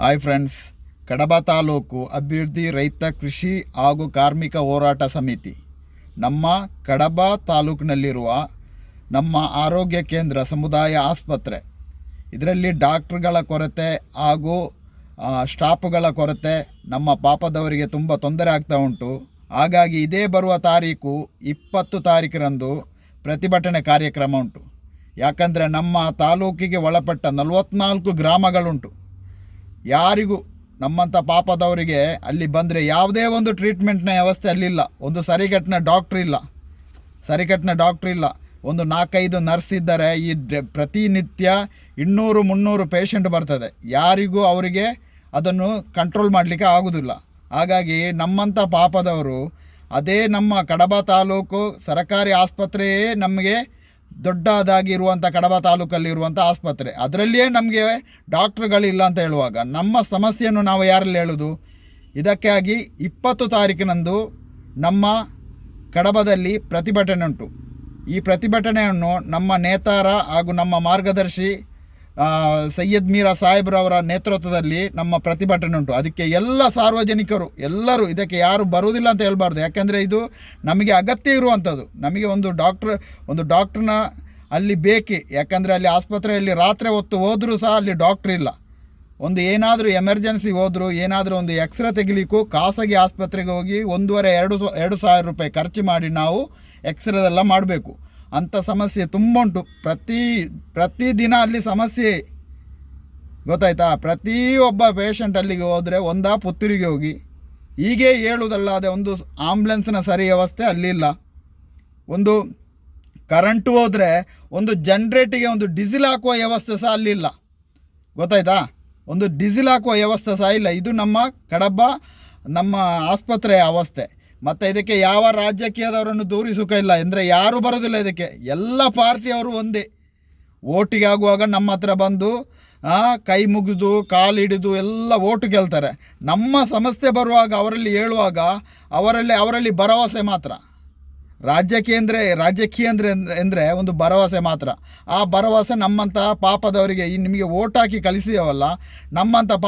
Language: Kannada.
ಹಾಯ್ ಫ್ರೆಂಡ್ಸ್ ಕಡಬ ತಾಲೂಕು ಅಭಿವೃದ್ಧಿ ರೈತ ಕೃಷಿ ಹಾಗೂ ಕಾರ್ಮಿಕ ಹೋರಾಟ ಸಮಿತಿ. ನಮ್ಮ ಕಡಬ ತಾಲೂಕಿನಲ್ಲಿರುವ ನಮ್ಮ ಆರೋಗ್ಯ ಕೇಂದ್ರ ಸಮುದಾಯ ಆಸ್ಪತ್ರೆ. ಇದರಲ್ಲಿ ಡಾಕ್ಟ್ರುಗಳ ಕೊರತೆ ಹಾಗೂ ಸ್ಟಾಫುಗಳ ಕೊರತೆ ನಮ್ಮ ಪಾಪದವರಿಗೆ ತುಂಬ ತೊಂದರೆ ಆಗ್ತಾ ಉಂಟು. ಹಾಗಾಗಿ ಇದೇ ಬರುವ ತಾರೀಕು ಇಪ್ಪತ್ತು ತಾರೀಕಿನಂದು ಪ್ರತಿಭಟನೆ ಕಾರ್ಯಕ್ರಮ ಉಂಟು. ಯಾಕಂದರೆ ನಮ್ಮ ತಾಲೂಕಿಗೆ ಒಳಪಟ್ಟ ನಲವತ್ನಾಲ್ಕು ಗ್ರಾಮಗಳುಂಟು. ಯಾರಿಗೂ ನಮ್ಮಂಥ ಪಾಪದವರಿಗೆ ಅಲ್ಲಿ ಬಂದರೆ ಯಾವುದೇ ಒಂದು ಟ್ರೀಟ್ಮೆಂಟ್ನ ವ್ಯವಸ್ಥೆ ಅಲ್ಲಿಲ್ಲ. ಒಂದು ಸರಿಗಟ್ಟಿನ ಡಾಕ್ಟ್ರ್ ಇಲ್ಲ. ಸರಿಕಟ್ಟಿನ ಡಾಕ್ಟ್ರ್ ಇಲ್ಲ. ಒಂದು ನಾಲ್ಕೈದು ನರ್ಸ್ ಇದ್ದರೆ ಈ ಪ್ರತಿನಿತ್ಯ ಇನ್ನೂರು, ಮುನ್ನೂರು ಪೇಷಂಟ್ ಬರ್ತದೆ. ಯಾರಿಗೂ ಅವರಿಗೆ ಅದನ್ನು ಕಂಟ್ರೋಲ್ ಮಾಡಲಿಕ್ಕೆ ಆಗೋದಿಲ್ಲ. ಹಾಗಾಗಿ ನಮ್ಮಂಥ ಪಾಪದವರು ಅದೇ ನಮ್ಮ ಕಡಬ ತಾಲೂಕು ಸರಕಾರಿ ಆಸ್ಪತ್ರೆಯೇ ನಮಗೆ ದೊಡ್ಡದಾಗಿರುವಂಥ ಕಡಬ ತಾಲೂಕಲ್ಲಿರುವಂಥ ಆಸ್ಪತ್ರೆ. ಅದರಲ್ಲಿಯೇ ನಮಗೆ ಡಾಕ್ಟ್ರುಗಳಿಲ್ಲ ಅಂತ ಹೇಳುವಾಗ ನಮ್ಮ ಸಮಸ್ಯೆಯನ್ನು ನಾವು ಯಾರಲ್ಲಿ ಹೇಳೋದು? ಇದಕ್ಕಾಗಿ ಇಪ್ಪತ್ತು ತಾರೀಕಿನಂದು ನಮ್ಮ ಕಡಬದಲ್ಲಿ ಪ್ರತಿಭಟನೆ ಉಂಟು. ಈ ಪ್ರತಿಭಟನೆಯನ್ನು ನಮ್ಮ ನೇತಾರ ಹಾಗೂ ನಮ್ಮ ಮಾರ್ಗದರ್ಶಿ ಸೈಯದ್ ಮೀರಾ ಸಾಹೇಬ್ರವರ ನೇತೃತ್ವದಲ್ಲಿ ನಮ್ಮ ಪ್ರತಿಭಟನೆ ಉಂಟು. ಅದಕ್ಕೆ ಎಲ್ಲ ಸಾರ್ವಜನಿಕರು, ಎಲ್ಲರೂ ಇದಕ್ಕೆ ಯಾರು ಬರುವುದಿಲ್ಲ ಅಂತ ಹೇಳಬಾರ್ದು. ಯಾಕೆಂದರೆ ಇದು ನಮಗೆ ಅಗತ್ಯ ಇರುವಂಥದ್ದು. ನಮಗೆ ಒಂದು ಡಾಕ್ಟ್ರ್, ಒಂದು ಡಾಕ್ಟ್ರನ್ನ ಅಲ್ಲಿ ಬೇಕೇ. ಯಾಕಂದರೆ ಅಲ್ಲಿ ಆಸ್ಪತ್ರೆಯಲ್ಲಿ ರಾತ್ರಿ ಹೊತ್ತು ಹೋದರೂ ಸಹ ಅಲ್ಲಿ ಡಾಕ್ಟ್ರ್ ಇಲ್ಲ. ಒಂದು ಏನಾದರೂ ಎಮರ್ಜೆನ್ಸಿ ಹೋದರೂ, ಏನಾದರೂ ಒಂದು ಎಕ್ಸ್ರೇ ತೆಗಿಲಿಕ್ಕೂ ಖಾಸಗಿ ಆಸ್ಪತ್ರೆಗೆ ಹೋಗಿ ಒಂದೂವರೆ, ಎರಡು ಎರಡು ಸಾವಿರ ರೂಪಾಯಿ ಖರ್ಚು ಮಾಡಿ ನಾವು ಎಕ್ಸ್ರೇದೆಲ್ಲ ಮಾಡಬೇಕು. ಅಂಥ ಸಮಸ್ಯೆ ತುಂಬ ಉಂಟು. ಪ್ರತಿ ಪ್ರತಿದಿನ ಅಲ್ಲಿ ಸಮಸ್ಯೆ ಗೊತ್ತಾಯ್ತಾ? ಪ್ರತಿಯೊಬ್ಬ ಪೇಷಂಟ್ ಅಲ್ಲಿಗೆ ಹೋದರೆ ಒಂದಾ ಪುತ್ತೂರಿಗೆ ಹೋಗಿ. ಹೀಗೆ ಹೇಳುವುದಲ್ಲದೆ ಒಂದು ಆಂಬ್ಯುಲೆನ್ಸ್ನ ಸರಿ ವ್ಯವಸ್ಥೆ ಅಲ್ಲಿಲ್ಲ ಒಂದು ಕರೆಂಟು ಹೋದರೆ ಒಂದು ಜನ್ರೇಟಿಗೆ ಒಂದು ಡಿಸಿಲ್ ಹಾಕುವ ವ್ಯವಸ್ಥೆ ಸಹ ಅಲ್ಲಿಲ್ಲ ಗೊತ್ತಾಯ್ತಾ? ಒಂದು ಡಿಸಿಲ್ ಹಾಕುವ ವ್ಯವಸ್ಥೆ ಸಹ ಇಲ್ಲ. ಇದು ನಮ್ಮ ಕಡಬ, ನಮ್ಮ ಆಸ್ಪತ್ರೆಯ ಅವಸ್ಥೆ. ಮತ್ತು ಇದಕ್ಕೆ ಯಾವ ರಾಜಕೀಯದವರನ್ನು ದೂರಿ ಸುಖ ಇಲ್ಲ. ಅಂದರೆ ಯಾರೂ ಬರೋದಿಲ್ಲ ಇದಕ್ಕೆ. ಎಲ್ಲ ಪಾರ್ಟಿಯವರು ಒಂದೇ. ಓಟಿಗೆ ಆಗುವಾಗ ನಮ್ಮ ಹತ್ರ ಬಂದು ಕೈ ಮುಗಿದು, ಕಾಲು ಹಿಡಿದು ಎಲ್ಲ ಓಟು ಗೆಲ್ತಾರೆ ನಮ್ಮ ಸಮಸ್ಯೆ ಬರುವಾಗ ಅವರಲ್ಲಿ ಹೇಳುವಾಗ ಅವರಲ್ಲಿ ಅವರಲ್ಲಿ ಭರವಸೆ ಮಾತ್ರ. ರಾಜ್ಯಕ್ಕೆ ಅಂದರೆ, ರಾಜಕೀಯ ಅಂದರೆ ಅಂದರೆ ಒಂದು ಭರವಸೆ ಮಾತ್ರ. ಆ ಭರವಸೆ ನಮ್ಮಂಥ ಪಾಪದವರಿಗೆ, ಈ ನಿಮಗೆ ಓಟ್ ಹಾಕಿ ಕಳಿಸಿದವಲ್ಲ ನಮ್ಮಂಥ ಪಾ